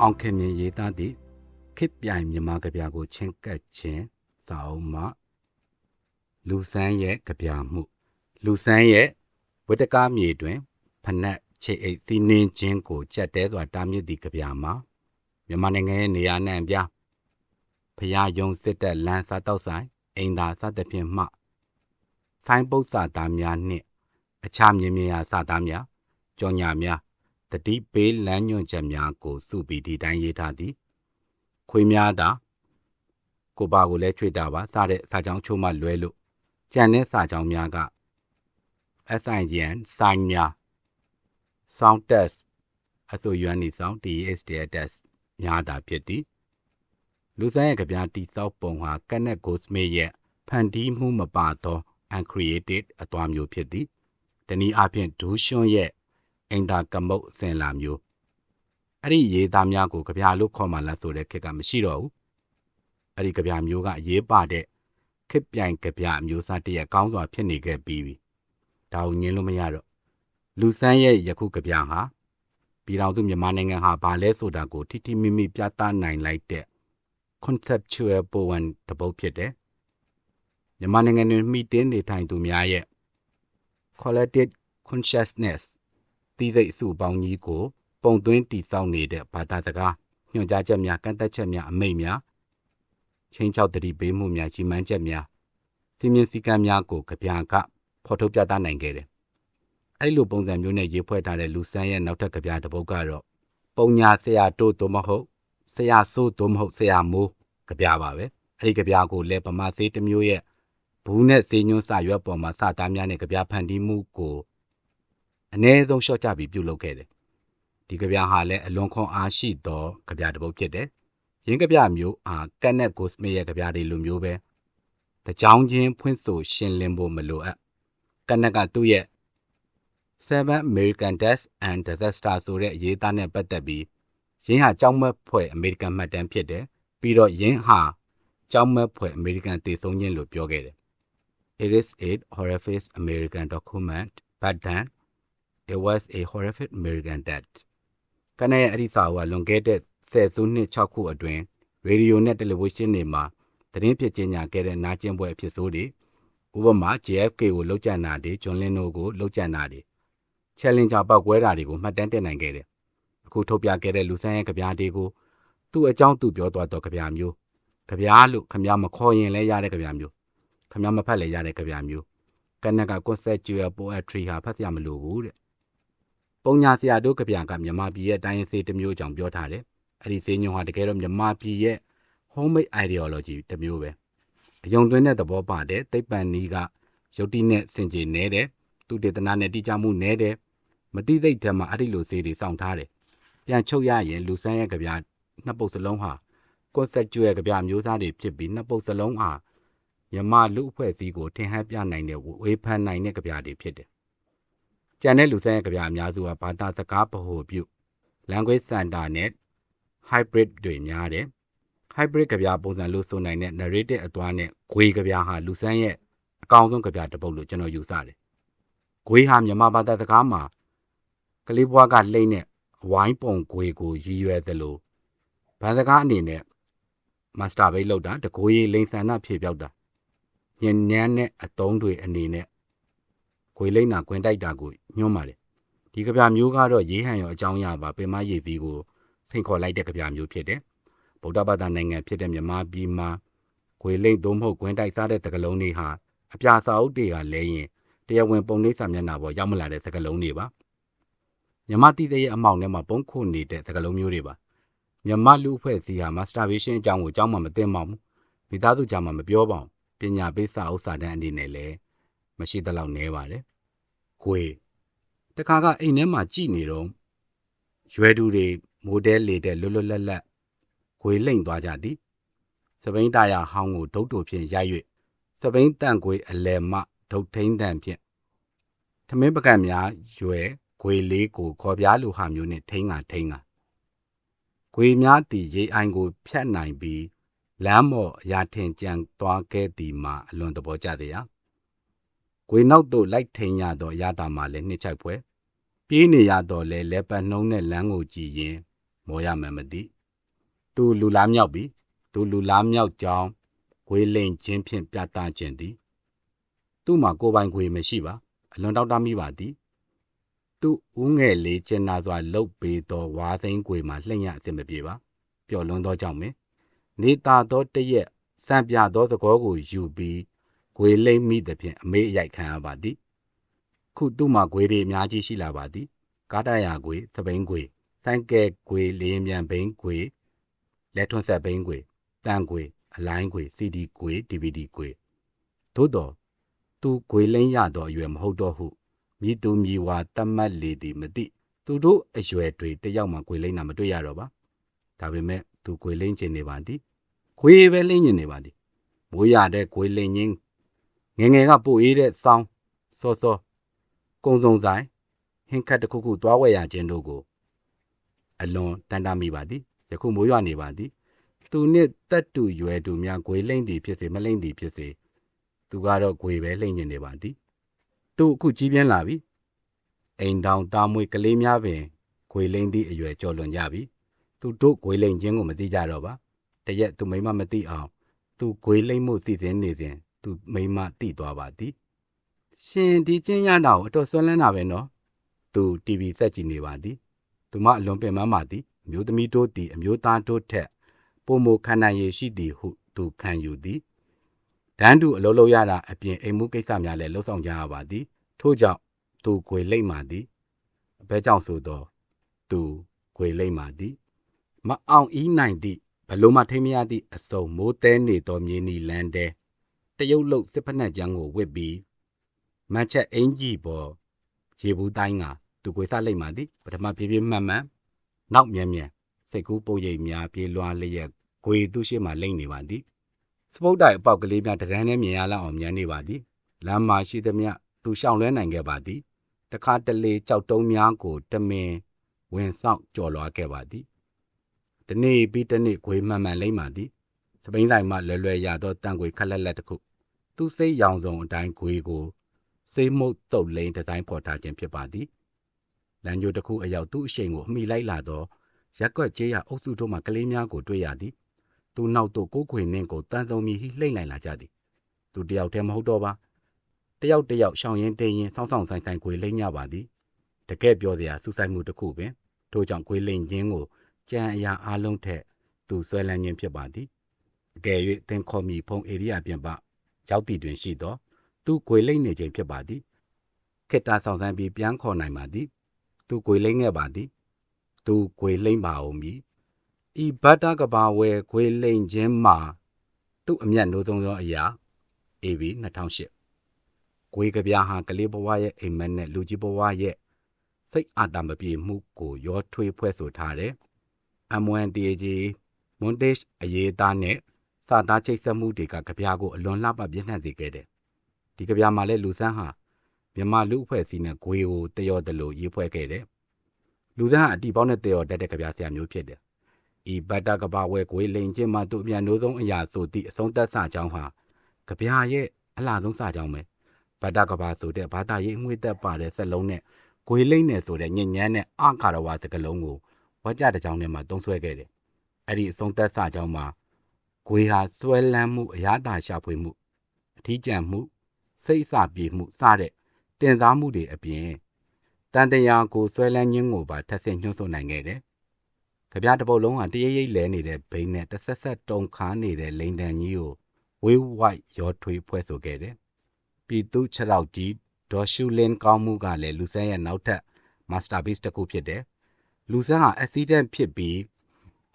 အောင်ခင်မြင်ရေးသားသည့်ခေတ်ပြိုင်မြန်မာကဗျာကိုချင်းကပ်ခြင်းစာအုပ်မှလူဆန်းရဲ့ကဗျာမှု လူဆန်းရဲ့ဝတ္တကားမြေတွင်ဖနက်ချိတ်အိတ်စီးနှင်းခြင်းကိုကြက်တဲစွာတားမြစ်သည့်ကဗျာမှာမြန်မာနိုင်ငံရဲ့နေရာနှံ့ပြဖရာယုံစစ်တပ်လမ်းစားတောက်ဆိုင်အိမ်သာစသဖြင့်မှဆိုင်းပုတ်စာသားများနှင့် အခြားမြင်မြင်ရာစာသားများကြော်ညာများ တတိပေးလမ်းညွှန်ချက်များကိုစုပြီးဒီတိုင်းရေးထားသည် ခွေးများသာကိုပါကိုလည်းချွေတာပါစတဲ့စာကြောင်းချိုးမှလွဲလို့ကြံတဲ့စာကြောင်းများက SIN စိုင်းများ sound test အဆိုရွမ်းနေဆောင် DSTS test များတာဖြစ်သည်လူဆိုင်ရဲ့ကြပြတိစောက်ပုံဟာကနက်ကိုစမေရဲ့ဖန်တီးမှုမပါသော uncreated အသွာမျိုးဖြစ်သည်တနည်းအားဖြင့်ဒူးရွှွန်းရဲ့ အင်တာကမုတ်အစင်လာမျိုးအဲ့ဒီရေးသားများကိုကြပြလို့ခေါ်မှလားဆိုတဲ့ခက်ကမရှိတော့ဘူးအဲ့ဒီကြပြမျိုးကအရေးပါတဲ့ခက်ပြိုင်ကြပြအမျိုးစားတရက်ကောင်းစွာဖြစ်နေခဲ့ပြီးပြီဒါကိုညင်းလို့မရတော့လူဆန်းရဲ့ယခုကြပြဟာပြည်တော်စုမြန်မာနိုင်ငံဟာဘာလဲဆိုတာကိုထိထိမိမိပြသနိုင်လိုက်တဲ့ conceptual poem တစ်ပုဒ်ဖြစ်တယ်မြန်မာနိုင်ငံတွင်မိတင်းနေထိုင်သူများရဲ့ collective consciousness သိစိတ်အစုပေါင်းကြီးကို ပုံသွင်းတည်ဆောက်နေတဲ့ဘာသာစကားညွှန်ကြားချက်များကန့်သက်ချက်များအမိန့်များချင်းချောက်တတိပေးမှုများကြီးမှန်းချက်များစီမင်းစည်းကမ်းများကိုကြပြကဖော်ထုတ်ပြသနိုင်ခဲ့တယ်။အဲ့လိုပုံစံမျိုးနဲ့ရေးဖွဲ့ထားတဲ့လူဆန်းရဲ့နောက်ထပ်ကြပြတစ်ပုဒ်ကတော့ပုံညာဆရာတို့သို့မဟုတ်ဆရာဆိုးသို့မဟုတ်ဆရာမိုးကြပြပါပဲ။အဲ့ဒီကြပြကိုလည်းဗမာစေးတစ်မျိုးရဲ့ဘူးနဲ့စေညွန်းစာရွက်ပေါ်မှာစသားများနဲ့ကြပြဖန်တီးမှုကို အ ਨੇ ဆုံးရှော့ချပြီးပြုလုပ်ခဲ့တယ်။ဒီကြပြဟာလည်းအလွန်ခွန်အားရှိသောကြပြတစ်ပုဒ်ဖြစ်တယ်။ရင်းကြပြမျိုးအာကတ်နက်ကိုစမစ်ရဲ့ကြပြတွေလိုမျိုးပဲတကြောင်ချင်းဖွင့်ဆိုရှင်းလင်းဖို့မလိုအပ်ကတ်နက်ကသူ့ရဲ့ Seven American Deaths and Disaster ဆိုတဲ့အရေးသားနဲ့ပတ်သက်ပြီးရင်းဟာကြောင်းမက်ဖွဲ့အမေရိကန်မှတ်တမ်းဖြစ်တယ်ပြီးတော့ရင်းဟာကြောင်းမက်ဖွဲ့အမေရိကန်တည်ဆုံးခြင်းလို့ပြောခဲ့တယ် It is a horrific American document but then it was a horrific American death ကနေ့အဲ့ဒီစာအုပ်ကလွန်ခဲ့တဲ့ဆယ်စုနှစ်6ခုအတွင်းရေဒီယိုနဲ့တယ်လီဗီရှင်းတွေမှာသတင်းဖြစ်ကြီးညာခဲ့တဲ့နာကျင်ပွဲအဖြစ်ဆိုးတွေဥပမာ JFK ကိုလှုပ်ကြံတာတွေဂျွန်လင်းနိုကိုလှုပ်ကြံတာတွေ Challenger ပောက်ကွဲတာတွေကိုမှတ်တမ်းတင်နိုင်ခဲ့တယ်အခုထုတ်ပြခဲ့တဲ့လူဆန်းရဲ့ကြပြားတွေကိုသူ့အကြောင်းသူပြောသွားတော့ကြပြားမျိုးကြပြားလို့ခမမခေါ်ရင်လည်းရတဲ့ကြပြားမျိုးခမမဖတ်လည်းရတဲ့ကြပြားမျိုးကနက်က conceptual poetry ဟာဖတ်ရမလို့ဘူးတဲ့ ပုံညာဆရာတို့ကြပြားကမြန်မာပြည်ရဲ့တိုင်းရင်းစေးတစ်မျိုးကြောင့်ပြောထားတယ်အဲ့ဒီစေးညုံဟာတကယ်တော့မြန်မာပြည်ရဲ့ homemade ideology တစ်မျိုးပဲအယုံသွင်းတဲ့သဘောပါတဲ့သိပ္ပံနီးကယုတ်တိနဲ့စင်ကြေနဲတယ်သူတေသနာနဲ့တိကျမှုနဲတယ်မတိသိတဲ့ထဲမှာအဲ့ဒီလိုစေးတွေစောင့်ထားတယ်ပြန်ချုပ်ရရင်လူဆန်းရဲ့ကြပြနှစ်ပုတ်စလုံးဟာ conceptual ကြပြမျိုးစားတွေဖြစ်ပြီးနှစ်ပုတ်စလုံးဟာမြမလူအဖွဲ့အစည်းကိုထင်ဟပ်ပြနိုင်တဲ့ဝေဖန်နိုင်တဲ့ကြပြတွေဖြစ်တယ်။ ကြံတဲ့လူဆန်းရဲ့ကြပြအများစုကဘာသာစကားဗဟိုပြု language center နဲ့ hybrid တွေများတယ်။ hybrid ကြပြပုံစံလို့ဆိုနိုင်တဲ့ narrative အသွားနဲ့ဂွေကြပြဟာလူဆန်းရဲ့အကောင်ဆုံးကြပြတစ်ပုတ်လို့ကျွန်တော်ယူဆတယ်။ဂွေဟာမြန်မာဘာသာစကားမှာကလေးဘွားကလှိမ့်နဲ့ဝိုင်းပုံကိုကိုရည်ရွယ်သလိုဗန်စကားအနေနဲ့မစတာဘိတ်လောက်တာတကိုးရီလိန်ဆန္ဒဖြေပြောက်တာညဉ့်ညမ်းတဲ့အတုံးတွေအနေနဲ့ ခွေလိမ့်နာကွင်တိုက်တာကိုညွှန်းပါတယ်ဒီကြပြမျိုးကတော့ရေးဟန်ရောအကြောင်းရပါပင်မရည်စည်းကိုစိန်ခေါ်လိုက်တဲ့ကြပြမျိုးဖြစ်တယ်ဗုဒ္ဓဘာသာနိုင်ငံဖြစ်တဲ့မြန်မာပြည်မှာခွေလိမ့်သို့မဟုတ်ကွင်တိုက်စားတဲ့တကလုံးတွေဟာအပြာစာအုပ်တွေကလဲရင်တရားဝင်ပုံနှိပ်စာမျက်နှာပေါ်ရောက်မလာတဲ့စကလုံးတွေပါမြမတိတဲ့ရဲ့အမောင်ထဲမှာပုံခုနေတဲ့စကလုံးမျိုးတွေပါမြမလူအဖွဲ့အစည်းဟာ masturbation အကြောင်းကိုအကြောင်းမှမသိမှဘူးမိသားစုကြားမှာမပြောပါဘူးပညာပေးစာအုပ်စာတမ်းအနေနဲ့လည်း မရှိသလောက်နည်းပါတယ်ခွေတခါကအိမ်ထဲမှာကြည်နေတော့ရွယ်သူတွေမိုဒဲလေတဲ့လွတ်လွတ်လပ်လတ်ခွေလိမ့်သွားကြသည်စပိန်တာယာဟောင်းကိုဒုတ်တူဖြင့်ရိုက်၍စပိန်တန့်ခွေအလယ်မှဒုတ်ထင်းတန့်ဖြင့်သမင်းပကံများရွယ်ခွေလေးကိုခေါ်ပြားလိုဟာမျိုးနဲ့ထိန်းကထိန်းကခွေများသည်ရေအိုင်ကိုဖြတ်နိုင်ပြီးလမ်းမော်အရာထင်ကြံသွားခဲ့သည်မှာအလွန်သဘောကျသည်ရာ ခွေနောက်သို့လိုက်ထိန်ရသောရတာမှလည်းနှစ်ချိုက်ပွဲပြေးနေရတော့လဲလဲပတ်နှုံးနဲ့လမ်းကိုကြည့်ရင်မောရမှန်မသိသူလူလားမြောက်ပြီသူလူလားမြောက်ကြောင်းဂွေလိန်ချင်းဖြင့်ပြသခြင်းသည်သူ့မှာကိုယ်ပိုင်ဂွေမရှိပါအလွန်တောက်တမိပါသည်သူ့ဦးငယ်လေးကျင်နာစွာလှုပ်ပေးသောဝါစိန်ဂွေမှာလှိမ့်ရအသင့်မပြေပါပျော်လွန်းသောကြောင့်ပင်နေတာသောတရက်စံပြသောသကောကိုယူပြီး ဂွေလိမ့်မိသဖြင့်အမေးအရိုက်ခံရပါသည်ခုသူ့မှာဂွေတွေအများကြီးရှိလာပါသည်ကားတရာဂွေစပိန်ဂွေဆိုင်ကယ်ဂွေလေးမြန်ဘိန်းဂွေလက်ထွန်းဆက်ဘိန်းဂွေတန်ဂွေအလိုင်းဂွေ CD ဂွေ DVD ဂွေသို့တော့သူဂွေလိမ့်ရသောအရွယ်မဟုတ်တော့ဟုမြည်သူမြည်ဝါတတ်မှတ်လေသည်မသိသူတို့အရွယ်တွေတယောက်မှဂွေလိမ့်တာမတွေ့ရတော့ပါဒါပေမဲ့သူဂွေလိမ့်ခြင်းနေပါသည်ဂွေပဲလိမ့်ခြင်းနေပါသည်မိုးရတဲ့ဂွေလိမ့်ခြင်း ငယ်ငယ်ကပို့အေးတဲ့စောင်းစောစောကုံစုံဆိုင်ဟင်းခတ်တစ်ခုခုသွားဝယ်ရခြင်းတို့ကိုအလွန်တန်တာမိပါသည်ယခုမိုးရွာနေပါသည် သူနှင့်တက်တူရွယ်သူများဂွေလိမ့်သည်ဖြစ်စေမလိမ့်သည်ဖြစ်စေသူကတော့ဂွေပဲလိမ့်နေနေပါသည်သူအခုကြီးပြင်းလာပြီအိမ်တောင်သားမွေးကလေးများပင်ဂွေလိမ့်သည့်အရွယ်ကျော်လွန်ကြပြီသူတို့ဂွေလိမ့်ခြင်းကိုမသိကြတော့ပါတရက်သူမိမမသိအောင်သူဂွေလိမ့်မှုစီစဉ်နေစဉ် သူမိမသိသွားပါသည်ရှင်ဒီချင်းရတာကိုအတော်ဆွမ်းလန်းတာပဲနော်သူ TV ဆက်ကြည့်နေပါသည်သူမအလွန်ပင်ပန်းပါသည်အမျိုးသမီးတို့သည်အမျိုးသားတို့ထက်ပုံမခံနိုင်ရည်ရှိသည်ဟုသူခံယူသည်ဒန်းတူအလုံးလုံးရတာအပြင်အိမ်မှုကိစ္စများလည်းလှုပ်ဆောင်ကြရပါသည်ထို့ကြောင့်သူဂွေလိမ့်မှသည်အဘဲကြောင့်ဆိုသောသူဂွေလိမ့်မှသည်မအောင်ဤနိုင်သည့်ဘလို့မှထိမရသည့်အစုံမိုးတဲနေသောမြေနီလန်းတဲ တရုတ်လုတ်စစ်ဖက်နှက်ကြမ်းကိုဝစ်ပြီးမတ်ချက်အင်ကြီးပေါ်ရေဘူးတိုင်းကသူကိုစားလိုက်မှသည်ပထမပြေးပြေးမှန်မှန်နောက်မြန်မြန်စိတ်ကူးပုတ်ရိပ်များပြေးလွှားလျက်ဂွေသူ့ရှိမှလိမ့်နေပါသည်စပုတ်တိုင်အပေါက်ကလေးများတရန်းနဲ့မြင်ရလောက်အောင်မြန်းနေပါသည်လမ်းမှာရှိသမျှသူရှောင်လွဲနိုင်ခဲ့ပါသည်တခါတလေကြောက်တုံးများကိုတမင်ဝင်ဆောင်ကြော်လွားခဲ့ပါသည်တနေ့ပြီးတနေ့ဂွေမှန်မှန်လိမ့်ပါသည်စပိန်ဆိုင်မှလွယ်လွယ်ရသောတန်ဂွေခက်လက်လက်တစ်ခု သူစိတ်ရောင်စုံအတိုင်းဂွေကိုစေးမုတ်တုတ်လိန်ဒီဇိုင်းဖော်ထားခြင်းဖြစ်ပါသည်လမ်းကြိုတစ်ခုအရောက်သူ့အရှိန်ကိုအမိလိုက်လာသောရက်ကွက်ကျေးရအုပ်စုတို့မှကလေးများကိုတွေ့ရသည်သူနောက်သို့ကိုးခွေနှင်းကိုတန်စုံမြည်ဟိလှိမ့်လိုက်လာကြသည်သူတယောက်တည်းမဟုတ်တော့ပါတယောက်တယောက်ရှောင်ရင်တင်းရင်ဆောင်းဆောင်ဆိုင်ဆိုင်ခွေလိမ့်ကြပါသည်တကယ်ပြောစရာစူးစိုက်မှုတစ်ခုပင်ထို့ကြောင့်ခွေလိမ့်ခြင်းကိုကြံအရာအလုံးထက်သူဆွဲလန်းခြင်းဖြစ်ပါသည်အကယ်၍သင်ခေါ်မိဖုံဧရိယာပြင်ပ ရောက်တည်တွင်ရှိသောသူခွေလိမ့်နေခြင်းဖြစ်ပါသည်ခေတ္တဆောင်ဆိုင်ပြီးပြန်ခေါ်နိုင်ပါသည်သူခွေလိမ့်ခဲ့ပါသည်သူခွေလိမ့်ပါအောင်မည်ဤဘတ်တာကဘာဝဲခွေလိမ့်ခြင်းမှာသူ့အမျက်နှိုးဆုံးသောအရာ AB 2008ခွေကပြားဟာကလေးဘဝရဲ့အိမ်မက်နဲ့လူကြီးဘဝရဲ့စိတ်အာတမပြေမှုကိုရောထွေးဖွဲ့ဆိုထားတဲ့ M1TAG montage အရေးသားနဲ့ စာသားချိတ်ဆက်မှုတွေကကြပြားကိုအလွန်လှပပြည့်နှံ့စေခဲ့တယ်။ဒီကြပြားမှာလည်းလူဆန်းဟာမြန်မာလူအဖွဲ့အစည်းနဲ့ဂွေကိုတယောတလို့ရေးဖွဲ့ခဲ့တယ်။လူဆန်းဟာအတီပေါင်းနဲ့တယောတက်တဲ့ကြပြားဆရာမျိုးဖြစ်တယ်။ဤဘတ်တာကဘာဝဲဂွေလိန်ချင်းမှသူ့အမြန်နိုးဆုံးအရာဆိုသည့်အဆုံးသက်စကြောင်းဟာကြပြားရဲ့အလားဆုံးစကြောင်းပဲ။ဘတ်တာကဘာဆိုတဲ့ဘာသာရေးအငွေ့သက်ပါတဲ့စက်လုံးနဲ့ဂွေလိမ့်နယ်ဆိုတဲ့ညဉ့်ညမ်းတဲ့အာကာရဝါစကလုံးကိုဝကြတကြောင်ထဲမှာတုံးဆွဲခဲ့တယ်။အဲ့ဒီအဆုံးသက်စကြောင်းမှာ ဂွေဟာဆွဲလန်းမှုအရသာရှာဖွေမှုအထီးကျန်မှု စိတ်အစာပြေမှုစတဲ့တင်စားမှုတွေအပြင်တန်တရာကိုဆွဲလန်းခြင်းကိုပါထပ်ဆင့်ညှို့ဆိုနိုင်ခဲ့တယ်။ကြပြတပုတ်လုံးဟာတရရိပ်လဲနေတဲ့ဘိန်းနဲ့တဆက်ဆက်တုံခါနေတဲ့လိန်တန်ကြီးကိုဝေးဝိုက်ရောထွေးဖွဲ့ဆိုခဲ့တယ်။ပြည်သူခြေထောက်ကြီးဒေါ်ရှူလင်းကောင်းမှုကလည်းလူဆန်းရဲ့နောက်ထပ် masterpiece တစ်ခုဖြစ်တယ်။လူဆန်းဟာ accident ဖြစ်ပြီး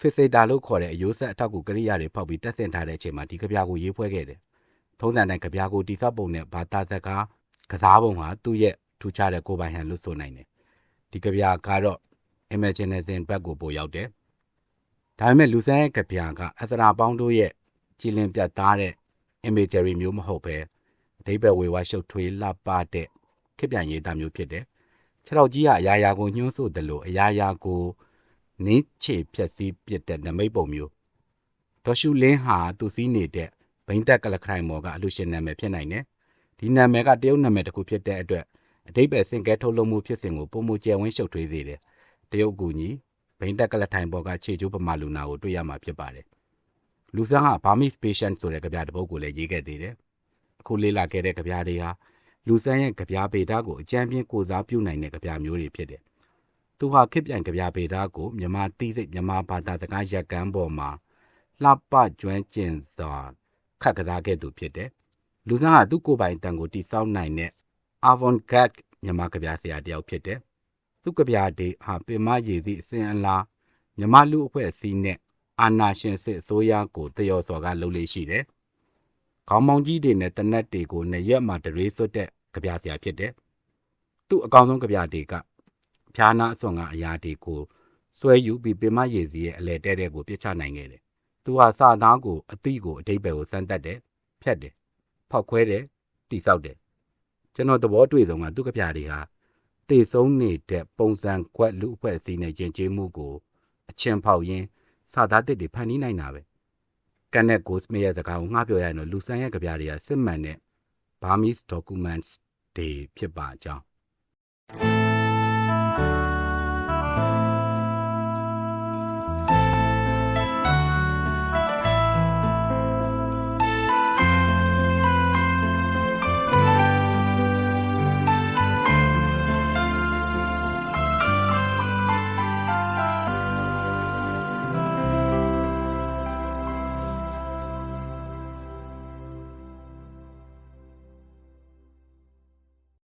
Fixator လို့ခေါ်တဲ့အယိုးဆက်အထောက်ကူကရိယာတွေဖောက်ပြီးတက်ဆင်ထားတဲ့အချိန်မှာဒီကဗျာကိုရေးဖွဲ့ခဲ့တယ်။ထုံးစံတိုင်းကဗျာကိုတိစောက်ပုံနဲ့ဘာသာစကားကစားပုံဟာသူ့ရဲ့ထူခြားတဲ့ကိုယ်ပိုင်ဟန်လို့ဆိုနိုင်တယ်။ဒီကဗျာကတော့ imagination ဘက်ကိုပို့ရောက်တယ်။ဒါပေမဲ့လူဆန်းရဲ့ကဗျာကအစရာပေါင်းတို့ရဲ့ကြည်လင်ပြတ်သားတဲ့ imagery မျိုးမဟုတ်ပဲအဓိပ္ပာယ်ဝေဝါရှုပ်ထွေးလှပတဲ့ခေပြန်ရေးသားမျိုးဖြစ်တယ်။ခြေထောက်ကြီးကအရာရာကိုညှိုးဆိုတယ်လို့အရာရာကို နင်းချေဖြက်စီးပြစ်တဲ့နမိတ်ပုံမျိုးဒေါ်ရှူလင်းဟာသူစည်းနေတဲ့ဘိန်းတက်ကလခိုင်မော်ကအလူရှင်နာမည်ဖြစ်နိုင်တယ်ဒီနာမည်ကတရုတ်နာမည်တစ်ခုဖြစ်တဲ့အတွက်အတိတ်ပဲစင်ကဲထုတ်လုပ်မှုဖြစ်စဉ်ကိုပုံမကျယ်ဝန်းရှုပ်ထွေးစေတယ်တရုတ်ကူညီဘိန်းတက်ကလထိုင်ပေါ်ကခြေကျိုးပမာလူနာကိုတွေ့ရမှာဖြစ်ပါတယ်။လူဆန်းဟာ Burmese patient ဆိုတဲ့ကြပြတစ်ပုဒ်ကိုလည်းရေးခဲ့သေးတယ်။အခုလေ့လာခဲ့တဲ့ကြပြတွေဟာလူဆန်းရဲ့ကြပြဗေဒကိုအကြံပြင်းကိုစားပြုနိုင်တဲ့ကြပြမျိုးတွေဖြစ်တယ်။ သူဟာခေတ်ပြိုင်ကြပြဗေဒကိုမြန်မာတိစိတ်မြန်မာဘာသာစကားရက်ကန်းပေါ်မှာလှပကျွမ်းကျင်စွာခတ်ကစားခဲ့သူဖြစ်တယ်။လူဆန်းဟာသူ့ကိုယ်ပိုင်အတန်ကိုတိစောက်နိုင်တဲ့ avant-garde မြန်မာကြပြဆရာတစ်ယောက်ဖြစ်တယ်။သူ့ကြပြတွေဟာပင်မရည်သည့်အစဉ်အလာမြန်မာလူအဖွဲ့အစည်းနဲ့အာနာရှင်စစ်အစိုးရကိုတယောစော်ကလှုပ်လေရှိတယ်။ခေါင်းမောင်းကြီးတွေနဲ့တနက်တွေကိုနေရက်မှာတရေစွတ်တဲ့ကြပြဆရာဖြစ်တယ်။သူ့အကောင်ဆုံးကြပြတွေက ဖျားနာအစွန်ကအရာတွေကိုဆွဲယူပြီးပင်မရည်စီရဲ့အလဲတဲတဲ့ကိုပြစ်ချနိုင်ခဲ့တယ်။သူဟာစာသားကိုအသည့်ကိုအတိတ်ပဲကိုစမ်းတက်တယ်၊ဖြတ်တယ်၊ဖောက်ခွဲတယ်၊တိဆောက်တယ်။ကျွန်တော်သဘောတွေ့ဆုံးကသူ့ကြပြတွေဟာတေဆုံးနေတဲ့ပုံစံခွက်လူအဖွဲ့အစည်းနဲ့ယဉ်ကျေးမှုကိုအချင်းဖောက်ရင်းစာသားတစ်တွေဖန်တီးနိုင်တာပဲ။ကန်နက်ကိုစမစ်ရဲ့စကားကိုငှားပြောရရင်တော့လူဆန်းရဲ့ကြပြတွေကစစ်မှန်တဲ့ Burmese documents တွေဖြစ်ပါကြောင်း